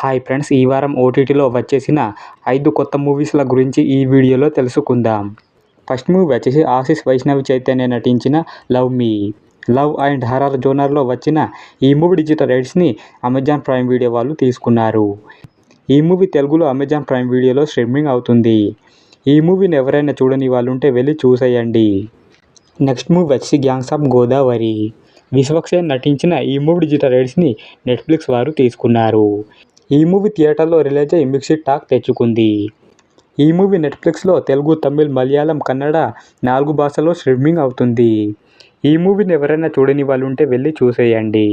Hi friends ఈ వారం ఓటీటీలో వచ్చేసిన ఐదు కొత్త మూవీస్ల గురించి ఈ వీడియోలో తెలుసుకుందాం. ఫస్ట్ మూవీ వచ్చేసి ఆశీస్ వైష్ణవి చైతన్య నటించిన love me. Love and horror జోనర్లో వచ్చిన ఈ మూవీ డిజిటల్ రైట్స్ని అమెజాన్ ప్రైమ్ వీడియో వాళ్ళు తీసుకున్నారు. ఈ మూవీ తెలుగులో అమెజాన్ ప్రైమ్ వీడియోలో స్ట్రీమింగ్ అవుతుంది. ఈ మూవీని ఎవరైనా చూడని వాళ్ళు ఉంటే వెళ్ళి చూసేయండి. నెక్స్ట్ మూవీ వచ్చి గ్యాంగ్స్ ఆఫ్ గోదావరి. విశ్వక్సేన్ నటించిన ఈ మూవీ డిజిటల్ రైట్స్ని నెట్ఫ్లిక్స్ వారు తీసుకున్నారు. ఈ మూవీ థియేటర్లో రిలీజ్ అయ్యి మిక్స్డ్ టాక్ తెచ్చుకుంది. ఈ మూవీ నెట్ఫ్లిక్స్లో తెలుగు తమిళ్ మలయాళం కన్నడ నాలుగు భాషల్లో స్ట్రీమింగ్ అవుతుంది. ఈ మూవీని ఎవరైనా చూడని వాళ్ళు ఉంటే వెళ్ళి చూసేయండి.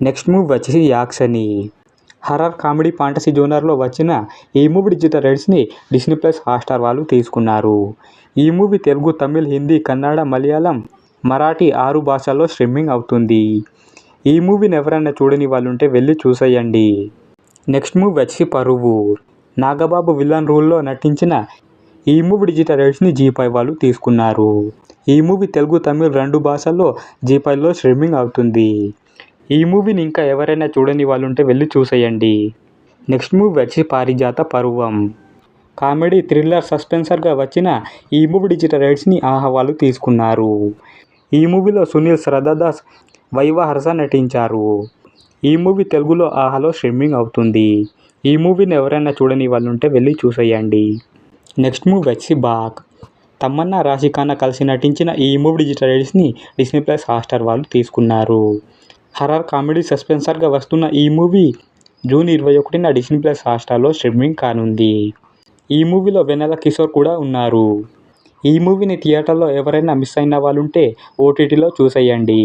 నెక్స్ట్ మూవీ వచ్చేసి యాక్సని. హర్రర్ కామెడీ ఫాంటసీ జోనర్లో వచ్చిన ఈ మూవీ డిజిటల్ రైట్స్ని డిస్నీ ప్లస్ హాట్స్టార్ వాళ్ళు తీసుకున్నారు. ఈ మూవీ తెలుగు తమిళ్ హిందీ కన్నడ మలయాళం మరాఠీ ఆరు భాషల్లో స్ట్రీమింగ్ అవుతుంది. ఈ మూవీని ఎవరైనా చూడని వాళ్ళు ఉంటే వెళ్ళి చూసేయండి. నెక్స్ట్ మూవీ వచ్చి పరువు నాగబాబు విలన్ రోల్లో నటించిన ఈ మూవీ డిజిటల్ రైట్స్ని జీపై వాళ్ళు తీసుకున్నారు. ఈ మూవీ తెలుగు తమిళ్ రెండు భాషల్లో జీపైలో స్ట్రీమింగ్ అవుతుంది. ఈ మూవీని ఇంకా ఎవరైనా చూడని వాళ్ళు ఉంటే వెళ్ళి చూసేయండి. నెక్స్ట్ మూవీ వచ్చి పారిజాత పర్వం. కామెడీ థ్రిల్లర్ సస్పెన్సర్గా వచ్చిన ఈ మూవీ డిజిటల్ రైట్స్ని ఆహా వాళ్ళు తీసుకున్నారు. ఈ మూవీలో సునీల్ శ్రద్ధాదాస్ వైవ హర్ష నటించారు. ఈ మూవీ తెలుగులో ఆహాలో స్ట్రీమింగ్ అవుతుంది. ఈ మూవీని ఎవరైనా చూడని వాళ్ళు ఉంటే వెళ్ళి చూసేయండి. నెక్స్ట్ మూవీ వచ్చి బాక్. తమన్నా రాశిఖానా కలిసి నటించిన ఈ మూవీ డిజిటల్ రైట్స్ని డిస్నీ ప్లస్ హాట్స్టార్ వాళ్ళు తీసుకున్నారు. హర్రర్ కామెడీ సస్పెన్సర్గా వస్తున్న ఈ మూవీ జూన్ ఇరవై ఒకటిన డిస్నీ ప్లస్ హాట్స్టార్లో స్ట్రీమింగ్ కానుంది. ఈ మూవీలో వెనెల కిషోర్ కూడా ఉన్నారు. ఈ మూవీని థియేటర్లో ఎవరైనా మిస్ అయిన వాళ్ళు ఉంటే ఓటీటీలో చూసేయండి.